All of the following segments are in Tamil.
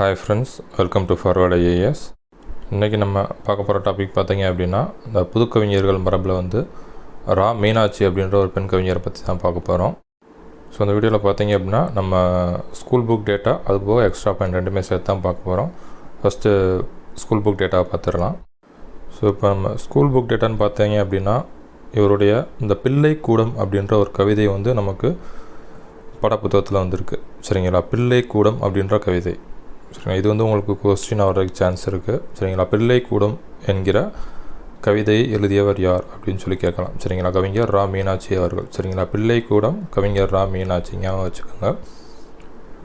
Hi friends welcome to forward IAS இன்றைக்கி நம்ம பார்க்க போகிற டாபிக் பார்த்தீங்க அப்படின்னா இந்த புதுக்கவிஞர்கள் மரபில் வந்து ரா மீனாட்சி அப்படின்ற ஒரு பெண் கவிஞரை பற்றி தான் பார்க்க போகிறோம் ஸோ அந்த வீடியோவில் பார்த்தீங்க அப்படின்னா நம்ம ஸ்கூல் புக் டேட்டா அது போக எக்ஸ்ட்ரா பாயிண்ட் ரெண்டுமே சேர்த்து தான் பார்க்க போகிறோம் ஃபஸ்ட்டு ஸ்கூல் புக் டேட்டாவை பார்த்துடலாம். ஸோ இப்போ நம்ம ஸ்கூல் புக் டேட்டான்னு பார்த்தீங்க அப்படின்னா இவருடைய இந்த பிள்ளை கூடம் அப்படின்ற ஒரு கவிதை வந்து நமக்கு படப்புத்தகத்தில் வந்திருக்கு. சரிங்களா? பிள்ளை கூடம் அப்படின்ற கவிதை. சரிங்களா? இது வந்து உங்களுக்கு கொஸ்டின் ஆகிறதுக்கு சான்ஸ் இருக்குது சரிங்களா? பிள்ளை கூடம் என்கிற கவிதையை எழுதியவர் யார் அப்படின்னு சொல்லி கேட்கலாம். சரிங்களா? கவிஞர் ரா மீனாட்சி அவர்கள். சரிங்களா? பிள்ளை கூடம் கவிஞர் ரா மீனாட்சி. ஞாபகம் வச்சுக்கோங்க.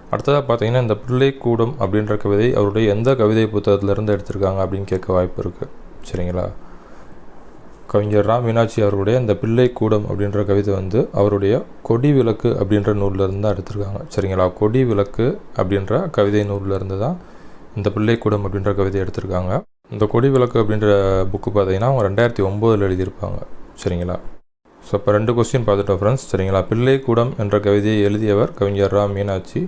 அடுத்ததாக பார்த்தீங்கன்னா இந்த பிள்ளை கூடம் அப்படின்ற கவிதை அவருடைய எந்த கவிதை புத்தகத்திலேருந்து எடுத்திருக்காங்க அப்படின்னு கேட்க வாய்ப்பு இருக்குது சரிங்களா? கவிஞர் ரா மீனாட்சி அவருடைய இந்த பிள்ளை கூடம் அப்படின்ற கவிதை வந்து அவருடைய கொடி விளக்கு அப்படின்ற நூலிலிருந்து தான் எடுத்திருக்காங்க. சரிங்களா? கொடி விளக்கு அப்படின்ற கவிதை நூலிலிருந்து தான் இந்த பிள்ளை கூடம் அப்படின்ற கவிதை எடுத்திருக்காங்க. இந்த கொடி விளக்கு அப்படின்ற புக்கு பார்த்தீங்கன்னா அவங்க ரெண்டாயிரத்தி ஒம்போதில் எழுதியிருப்பாங்க. சரிங்களா? ஸோ இப்போ ரெண்டு கொஸ்டின் பார்த்துட்டோம் ஃப்ரெண்ட்ஸ் சரிங்களா? பிள்ளை கூடம் என்ற கவிதையை எழுதியவர் கவிஞர் ரா மீனாட்சி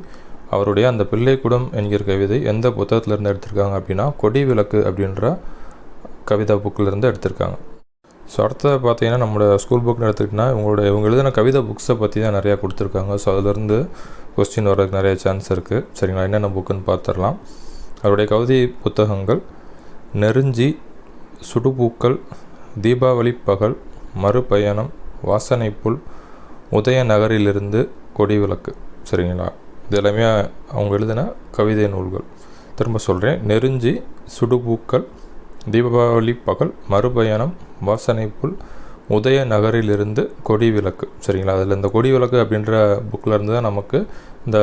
அவருடைய அந்த பிள்ளை கூடம் என்கிற கவிதை எந்த புத்தகத்திலேருந்து எடுத்திருக்காங்க அப்படின்னா கொடி விளக்கு அப்படின்ற கவிதா புக்கிலேருந்து எடுத்திருக்காங்க. ஸோ அடுத்தது பார்த்தீங்கன்னா நம்மளோட ஸ்கூல் புக்னு எடுத்துக்கிட்டோன்னா இவங்களோட இவங்க எழுதின கவிதை புக்ஸை பற்றி தான் நிறையா கொடுத்துருக்காங்க. ஸோ அதுலேருந்து கொஸ்டின் வர்றதுக்கு நிறைய சான்ஸ் இருக்குது சரிங்களா? என்னென்ன புக்குன்னு பார்த்துடலாம். அவருடைய கவிதை புத்தகங்கள் நெருஞ்சி சுடுபூக்கள் தீபாவளி பகல் மறுபயணம் வாசனை புல் உதய நகரிலிருந்து கொடி விளக்கு. சரிங்களா? இது எல்லாமே அவங்க எழுதின கவிதை நூல்கள். திரும்ப சொல்கிறேன் நெருஞ்சி சுடுபூக்கள் தீபாவளி பகல் மறுபயணம் வாசனை புல் உதய நகரிலிருந்து கொடி விளக்கு சரிங்களா? அதில் இந்த கொடி விளக்கு அப்படின்ற புக்கில் இருந்து தான் நமக்கு இந்த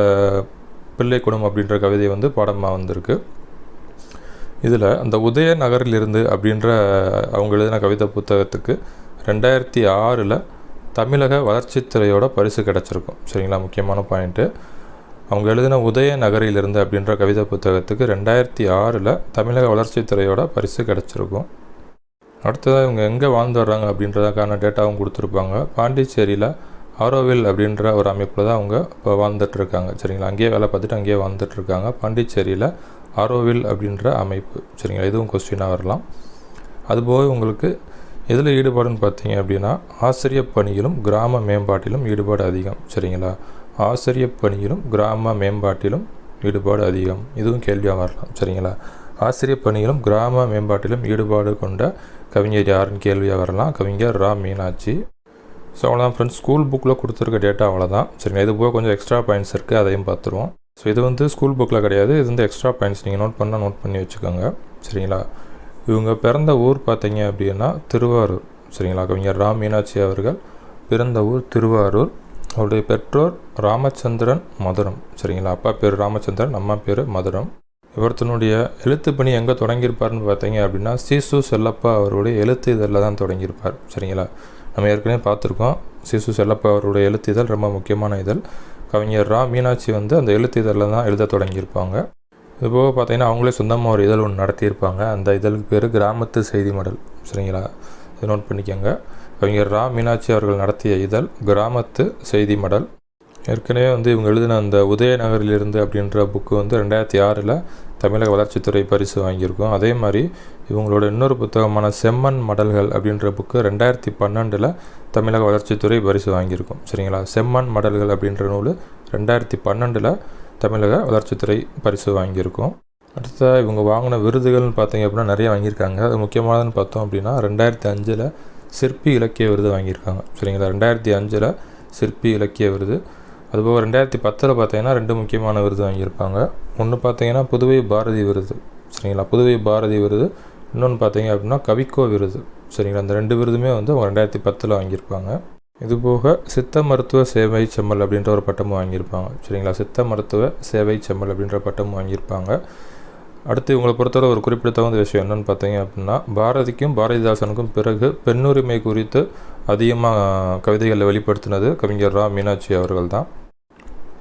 பிள்ளை குடம் அப்படின்ற கவிதை வந்து பாடமாக வந்திருக்கு. இதில் அந்த உதய நகரிலிருந்து அப்படின்ற அவங்க எழுதின கவிதை புத்தகத்துக்கு ரெண்டாயிரத்தி ஆறில் தமிழக வளர்ச்சித்துறையோட பரிசு கிடச்சிருக்கும். சரிங்களா? முக்கியமான பாயிண்ட்டு அவங்க எழுதின உதய நகரிலிருந்து அப்படின்ற கவிதை புத்தகத்துக்கு ரெண்டாயிரத்தி ஆறில் தமிழக வளர்ச்சித்துறையோட பரிசு கிடச்சிருக்கும். அடுத்ததாக இவங்க எங்கே வாழ்ந்து வர்றாங்க அப்படின்றதுக்கான டேட்டாவும் கொடுத்துருப்பாங்க. பாண்டிச்சேரியில் ஆரோவில் அப்படின்ற ஒரு அமைப்பில் தான் அவங்க இப்போ வாழ்ந்துட்டுருக்காங்க. சரிங்களா? அங்கேயே வேலை பார்த்துட்டு அங்கேயே வாழ்ந்துட்டுருக்காங்க. பாண்டிச்சேரியில் ஆரோவில் அப்படின்ற அமைப்பு. சரிங்களா? இதுவும் கொஸ்டினாக வரலாம். அதுபோக உங்களுக்கு எதில் ஈடுபாடுன்னு பார்த்தீங்க அப்படின்னா ஆசிரிய பணியிலும் கிராம மேம்பாட்டிலும் ஈடுபாடு அதிகம். சரிங்களா? ஆசிரிய பணியிலும் கிராம மேம்பாட்டிலும் ஈடுபாடு அதிகம். இதுவும் கேள்வியாக வரலாம். சரிங்களா? ஆசிரிய பணியிலும் கிராம மேம்பாட்டிலும் ஈடுபாடு கொண்ட கவிஞர் யாருன்னு கேள்வியாக வரலாம். கவிஞர் ரா. மீனாட்சி. ஸோ அவ்வளோதான் ஃப்ரெண்ட்ஸ் ஸ்கூல் புக்கில் கொடுத்துருக்க டேட்டா அவ்வளோதான் சரிங்க இது போக கொஞ்சம் எக்ஸ்ட்ரா பாயிண்ட்ஸ் இருக்குது அதையும் பார்த்துருவோம். ஸோ இது வந்து ஸ்கூல் புக்கில் கிடையாது. இது வந்து எக்ஸ்ட்ரா பாயிண்ட்ஸ் நீங்கள் நோட் பண்ணால் நோட் பண்ணி வச்சுக்கோங்க. சரிங்களா? இவங்க பிறந்த ஊர் பார்த்தீங்க அப்படின்னா திருவாரூர். சரிங்களா? கவிஞர் ராம் மீனாட்சி அவர்கள் பிறந்த ஊர் திருவாரூர். அவருடைய பெற்றோர் ராமச்சந்திரன் மதுரம். சரிங்களா? அப்பா பேர் ராமச்சந்திரன் அம்மா பேர் மதுரம். இவர்த்தனுடைய எழுத்து பணி எங்கே தொடங்கியிருப்பார்னு பார்த்தீங்க அப்படின்னா சீசு செல்லப்பா அவருடைய எழுத்து இதழில் தான் தொடங்கியிருப்பார். சரிங்களா? நம்ம ஏற்கனவே பார்த்துருக்கோம். சிசு செல்லப்பா அவருடைய எழுத்து இதழ் ரொம்ப முக்கியமான இதழ். கவிஞர் ரா. மீனாட்சி வந்து அந்த எழுத்து இதழில் தான் எழுத தொடங்கியிருப்பாங்க. இதுபோக பார்த்தீங்கன்னா அவங்களே சொந்தமாக ஒரு இதழ் ஒன்று நடத்தியிருப்பாங்க. அந்த இதழுக்கு பேர் கிராமத்து செய்தி மடல். சரிங்களா? இதை நோட் பண்ணிக்கோங்க. கவிஞர் ரா. மீனாட்சி அவர்கள் நடத்திய இதழ் கிராமத்து செய்தி மடல். ஏற்கனவே வந்து இவங்க எழுதின அந்த உதயநகரிலிருந்து அப்படின்ற புக்கு வந்து ரெண்டாயிரத்தி ஆறில் தமிழக வளர்ச்சித்துறை பரிசு வாங்கியிருக்கோம். அதே மாதிரி இவங்களோட இன்னொரு புத்தகமான செம்மண் மடல்கள் அப்படின்ற புக்கு ரெண்டாயிரத்தி பன்னெண்டில் தமிழக வளர்ச்சித்துறை பரிசு வாங்கியிருக்கோம். சரிங்களா? செம்மண் மடல்கள் அப்படின்ற நூல் ரெண்டாயிரத்தி பன்னெண்டில் தமிழக வளர்ச்சித்துறை பரிசு வாங்கியிருக்கோம். அடுத்ததாக இவங்க வாங்கின விருதுகள்னு பார்த்தீங்க அப்படின்னா நிறைய வாங்கியிருக்காங்க. அது முக்கியமானதுன்னு பார்த்தோம் அப்படின்னா ரெண்டாயிரத்தி அஞ்சில் சிற்பி இலக்கிய விருது வாங்கியிருக்காங்க. சரிங்களா? ரெண்டாயிரத்தி அஞ்சில் சிற்பி இலக்கிய விருது. அதுபோக ரெண்டாயிரத்தி பத்தில் பார்த்தீங்கன்னா ரெண்டு முக்கியமான விருது வாங்கியிருப்பாங்க. ஒன்று பார்த்தீங்கன்னா புதுவை பாரதி விருது சரிங்களா? புதுவை பாரதி விருது. இன்னொன்று பார்த்தீங்க அப்படின்னா கவிக்கோ விருது சரிங்களா? அந்த ரெண்டு விருதுமே வந்து அவங்க ரெண்டாயிரத்தி பத்தில் வாங்கியிருப்பாங்க. இதுபோக சித்த மருத்துவ சேவை செம்மல் அப்படின்ற ஒரு பட்டமும் வாங்கியிருப்பாங்க சரிங்களா? சித்த மருத்துவ சேவை செம்மல் அப்படின்ற பட்டமும் வாங்கியிருப்பாங்க. அடுத்து இவங்களை பொறுத்தவரை ஒரு குறிப்பிடத்தகுந்த விஷயம் என்னென்னு பார்த்தீங்க அப்படின்னா பாரதிக்கும் பாரதிதாசனுக்கும் பிறகு பெண்ணுரிமை குறித்து அதிகமாக கவிதைகளில் வெளிப்படுத்தினது கவிஞர் ரா. மீனாட்சி அவர்கள் தான்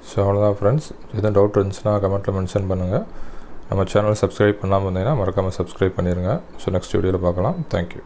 ஸோ அவ்வளோதான் ஃப்ரெண்ட்ஸ் எதுவும் டவுட் இருந்துச்சுன்னா கமெண்ட்டில் மென்ஷன் பண்ணுங்கள் நம்ம சேனல் சப்ஸ்கிரைப் பண்ணாமல் இருந்தீங்கன்னா மறக்காமல் சப்ஸ்கிரைப் பண்ணிடுங்க ஸோ நெக்ஸ்ட் வீடியோவில் பார்க்கலாம். தேங்க்யூ